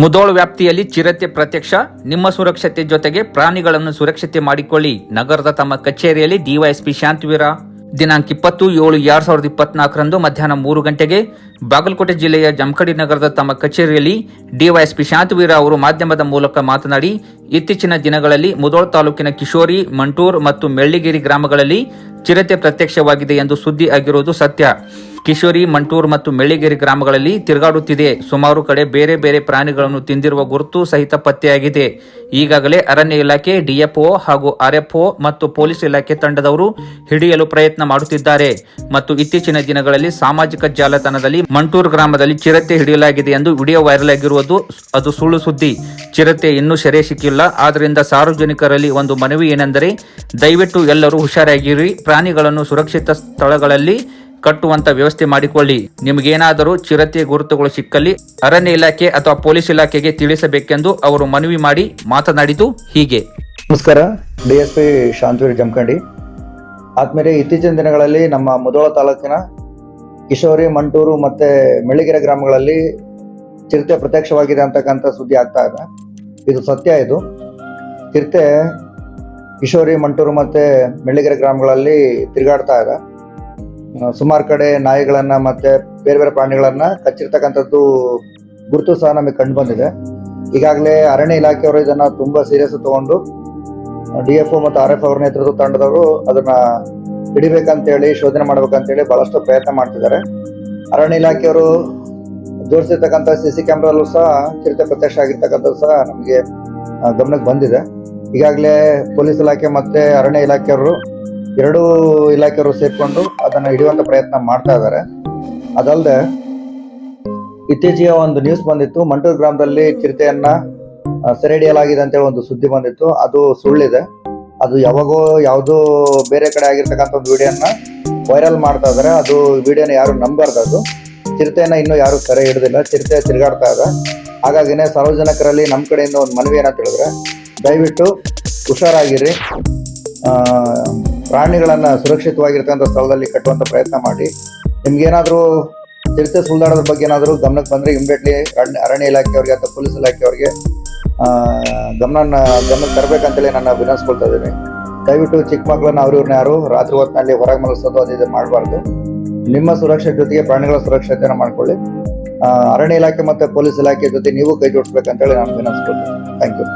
ಮುದೋಳ್ ವ್ಯಾಪ್ತಿಯಲ್ಲಿ ಚಿರತೆ ಪ್ರತ್ಯಕ್ಷ. ನಿಮ್ಮ ಸುರಕ್ಷತೆ ಜೊತೆಗೆ ಪ್ರಾಣಿಗಳನ್ನು ಸುರಕ್ಷತೆ ಮಾಡಿಕೊಳ್ಳಿ. ನಗರದ ತಮ್ಮ ಕಚೇರಿಯಲ್ಲಿ ಡಿವೈಎಸ್ಪಿ ಶಾಂತವೀರ. ದಿನಾಂಕ ಇಪ್ಪತ್ತು ಏಳು ಎರಡ್ ಸಾವಿರದ ಇಪ್ಪತ್ನಾಲ್ಕರಂದು ಮಧ್ಯಾಹ್ನ ಮೂರು ಗಂಟೆಗೆ ಬಾಗಲಕೋಟೆ ಜಿಲ್ಲೆಯ ಜಮಖಡಿ ನಗರದ ತಮ್ಮ ಕಚೇರಿಯಲ್ಲಿ ಡಿವೈಎಸ್ಪಿ ಶಾಂತವೀರ ಅವರು ಮಾಧ್ಯಮದ ಮೂಲಕ ಮಾತನಾಡಿ ಇತ್ತೀಚಿನ ದಿನಗಳಲ್ಲಿ ಮುದೋಳ್ ತಾಲೂಕಿನ ಕಿಶೋರಿ, ಮಂಟೂರ್ ಮತ್ತು ಮೆಳ್ಳಿಗಿರಿ ಗ್ರಾಮಗಳಲ್ಲಿ ಚಿರತೆ ಪ್ರತ್ಯಕ್ಷವಾಗಿದೆ ಎಂದು ಸುದ್ದಿ ಆಗಿರುವುದು ಸತ್ಯ. ಕಿಶೋರಿ, ಮಂಟೂರ್ ಮತ್ತು ಮೆಳ್ಳಿಗಿರಿ ಗ್ರಾಮಗಳಲ್ಲಿ ತಿರುಗಾಡುತ್ತಿದೆ. ಸುಮಾರು ಕಡೆ ಬೇರೆ ಬೇರೆ ಪ್ರಾಣಿಗಳನ್ನು ತಿಂದಿರುವ ಗುರುತು ಸಹಿತ ಪತ್ತೆಯಾಗಿದೆ. ಈಗಾಗಲೇ ಅರಣ್ಯ ಇಲಾಖೆ ಡಿಎಫ್ಒ ಹಾಗೂ ಆರ್ಎಫ್ಒ ಮತ್ತು ಪೊಲೀಸ್ ಇಲಾಖೆ ತಂಡದವರು ಹಿಡಿಯಲು ಪ್ರಯತ್ನ ಮಾಡುತ್ತಿದ್ದಾರೆ. ಮತ್ತು ಇತ್ತೀಚಿನ ದಿನಗಳಲ್ಲಿ ಸಾಮಾಜಿಕ ಜಾಲತಾಣದಲ್ಲಿ ಮಂಟೂರ್ ಗ್ರಾಮದಲ್ಲಿ ಚಿರತೆ ಹಿಡಿಯಲಾಗಿದೆ ಎಂದು ವಿಡಿಯೋ ವೈರಲ್ ಆಗಿರುವುದು ಅದು ಸುಳ್ಳು ಸುದ್ದಿ. ಚಿರತೆ ಇನ್ನೂ ಸೆರೆ ಸಿಕ್ಕಿಲ್ಲ. ಆದ್ದರಿಂದ ಸಾರ್ವಜನಿಕರಲ್ಲಿ ಒಂದು ಮನವಿ ಏನೆಂದರೆ, ದಯವಿಟ್ಟು ಎಲ್ಲರೂ ಹುಷಾರಾಗಿರಿ. ಪ್ರಾಣಿಗಳನ್ನು ಸುರಕ್ಷಿತ ಸ್ಥಳಗಳಲ್ಲಿ ಕಟ್ಟುವಂತ ವ್ಯವಸ್ಥೆ ಮಾಡಿಕೊಳ್ಳಿ. ನಿಮಗೇನಾದರೂ ಚಿರತೆ ಗುರುತುಗಳು ಸಿಕ್ಕಲ್ಲಿ ಅರಣ್ಯ ಇಲಾಖೆ ಅಥವಾ ಪೊಲೀಸ್ ಇಲಾಖೆಗೆ ತಿಳಿಸಬೇಕೆಂದು ಅವರು ಮನವಿ ಮಾಡಿ ಮಾತನಾಡಿದ್ದು ಹೀಗೆ. ನಮಸ್ಕಾರ. ಡಿಎಸ್ಪಿ ಶಾಂತವೀರ್ ಜಮಖಂಡಿ. ಆದ್ಮೇಲೆ ಇತ್ತೀಚಿನ ದಿನಗಳಲ್ಲಿ ನಮ್ಮ ಮುಧೋಳ ತಾಲೂಕಿನ ಕಿಶೋರಿ, ಮಂಟೂರು ಮತ್ತೆ ಮೆಳ್ಳಿಗೆರೆ ಗ್ರಾಮಗಳಲ್ಲಿ ಚಿರತೆ ಪ್ರತ್ಯಕ್ಷವಾಗಿದೆ ಅಂತಕ್ಕಂಥ ಸುದ್ದಿ ಆಗ್ತಾ ಇದೆ. ಇದು ಸತ್ಯ ಇದು. ಚಿರತೆ ಕಿಶೋರಿ ಮಂಟೂರು ಮತ್ತೆ ಮೆಳ್ಳಿಗೆರೆ ಗ್ರಾಮಗಳಲ್ಲಿ ತಿರುಗಾಡ್ತಾ ಇದೆ. ಸುಮಾರು ಕಡೆ ನಾಯಿಗಳನ್ನು ಮತ್ತೆ ಬೇರೆ ಬೇರೆ ಪ್ರಾಣಿಗಳನ್ನು ಕಚ್ಚಿರ್ತಕ್ಕಂಥದ್ದು ಗುರುತು ಸಹ ನಮಗೆ ಕಂಡು ಬಂದಿದೆ. ಈಗಾಗಲೇ ಅರಣ್ಯ ಇಲಾಖೆಯವರು ಇದನ್ನ ತುಂಬಾ ಸೀರಿಯಸ್ ತಗೊಂಡು ಡಿ ಎಫ್ ಒ ಮತ್ತು ಆರ್ ಎಫ್ ಅವ್ರ ನೇತೃತ್ವ ತಂಡದವರು ಅದನ್ನು ಹಿಡಿಬೇಕಂತೇಳಿ, ಶೋಧನೆ ಮಾಡ್ಬೇಕಂತೇಳಿ ಬಹಳಷ್ಟು ಪ್ರಯತ್ನ ಮಾಡ್ತಿದ್ದಾರೆ. ಅರಣ್ಯ ಇಲಾಖೆಯವರು ಜೋಡಿಸಿರ್ತಕ್ಕಂಥ ಸಿ ಸಿ ಕ್ಯಾಮ್ರಲ್ಲೂ ಸಹ ಚಿರತೆ ಪ್ರತ್ಯಕ್ಷ ಆಗಿರ್ತಕ್ಕಂಥದ್ದು ಸಹ ನಮಗೆ ಗಮನಕ್ಕೆ ಬಂದಿದೆ. ಈಗಾಗಲೇ ಪೊಲೀಸ್ ಇಲಾಖೆ ಮತ್ತು ಅರಣ್ಯ ಇಲಾಖೆಯವರು ಎರಡೂ ಇಲಾಖೆಯವರು ಸೇರಿಕೊಂಡು ಅದನ್ನು ಹಿಡಿಯುವಂಥ ಪ್ರಯತ್ನ ಮಾಡ್ತಾ ಇದ್ದಾರೆ. ಅದಲ್ಲದೆ ಇತ್ತೀಚೆಗೆ ಒಂದು ನ್ಯೂಸ್ ಬಂದಿತ್ತು, ಮಂಟೂರು ಗ್ರಾಮದಲ್ಲಿ ಚಿರತೆಯನ್ನು ಸೆರೆ ಹಿಡಿಯಲಾಗಿದೆ ಅಂತ ಒಂದು ಸುದ್ದಿ ಬಂದಿತ್ತು. ಅದು ಸುಳ್ಳಿದೆ. ಅದು ಯಾವಾಗೋ ಯಾವುದೋ ಬೇರೆ ಕಡೆ ಆಗಿರ್ತಕ್ಕಂಥ ಒಂದು ವಿಡಿಯೋನ ವೈರಲ್ ಮಾಡ್ತಾ ಇದ್ದಾರೆ. ಅದು ವಿಡಿಯೋನ ಯಾರು ನಂಬಾರ್ದು ಅದು. ಚಿರತೆಯನ್ನ ಇನ್ನೂ ಯಾರು ಕರೆ ಹಿಡಿದಿಲ್ಲ. ಚಿರತೆ ತಿರುಗಾಡ್ತಾ ಇದೆ. ಹಾಗಾಗಿನೇ ಸಾರ್ವಜನಿಕರಲ್ಲಿ ನಮ್ಮ ಕಡೆಯಿಂದ ಒಂದು ಮನವಿ ಏನಂತ ಹೇಳಿದ್ರೆ, ದಯವಿಟ್ಟು ಹುಷಾರಾಗಿರಿ. ಪ್ರಾಣಿಗಳನ್ನು ಸುರಕ್ಷಿತವಾಗಿರ್ತಕ್ಕಂಥ ಸ್ಥಳದಲ್ಲಿ ಕಟ್ಟುವಂಥ ಪ್ರಯತ್ನ ಮಾಡಿ. ನಿಮ್ಗೇನಾದರೂ ಚಿರತೆ ಸುಳ್ದಾಡೋದ್ರ ಬಗ್ಗೆ ಏನಾದರೂ ಗಮನಕ್ಕೆ ಬಂದರೆ ಇಮಿಡಿಯೇಟ್ಲಿ ಅರಣ್ಯ ಇಲಾಖೆಯವ್ರಿಗೆ ಅಥವಾ ಪೊಲೀಸ್ ಇಲಾಖೆಯವ್ರಿಗೆ ಗಮನ ಗಮನಕ್ಕೆ ತರಬೇಕಂತೇಳಿ ನಾನು ವಿನಂತಿಸ್ಕೊಳ್ತಾ ಇದ್ದೀನಿ. ದಯವಿಟ್ಟು ಚಿಕ್ಕ ಮಕ್ಕಳನ್ನ ಅವ್ರ ಇವ್ರನ್ನ ಯಾರು ರಾತ್ರಿ ಹೊತ್ತಿನಲ್ಲಿ ಹೊರಗೆ ಮಲಗಿಸೋದು ಅದು ಇದು ಮಾಡಬಾರ್ದು. ನಿಮ್ಮ ಸುರಕ್ಷತೆ ಜೊತೆಗೆ ಪ್ರಾಣಿಗಳ ಸುರಕ್ಷತೆಯನ್ನು ಮಾಡ್ಕೊಳ್ಳಿ. ಅರಣ್ಯ ಇಲಾಖೆ ಮತ್ತು ಪೊಲೀಸ್ ಇಲಾಖೆ ಜೊತೆ ನೀವು ಕೈ ಜೋಡಿಸ್ಬೇಕಂತೇಳಿ ನಾನು ವಿನಂತಿಸ್ಕೊಳ್ತೀನಿ. Thank you